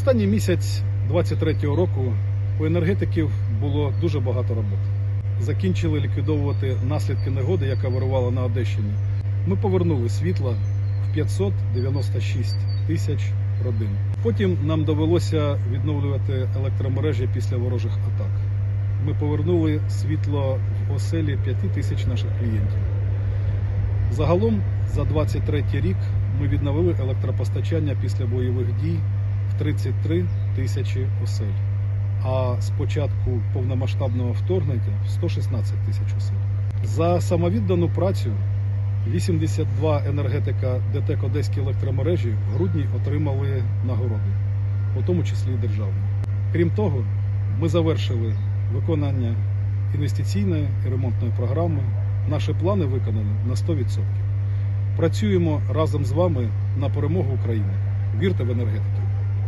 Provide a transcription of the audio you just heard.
Останній місяць 23-го року у енергетиків було дуже багато роботи. Закінчили ліквідовувати наслідки негоди, яка вирувала на Одещині. Ми повернули світло в 596 тисяч родин. Потім нам довелося відновлювати електромережі після ворожих атак. Ми повернули світло в оселі 5 тисяч наших клієнтів. Загалом за 23 рік ми відновили електропостачання після бойових дій 33 тисячі осель. А з початку повномасштабного вторгнення 116 тисяч осель. За самовіддану працю 82 енергетика ДТЕК Одеські електромережі в грудні отримали нагороди, у тому числі і державні. Крім того, ми завершили виконання інвестиційної і ремонтної програми. Наші плани виконані на 100%. Працюємо разом з вами на перемогу України. Вірте в енергетику.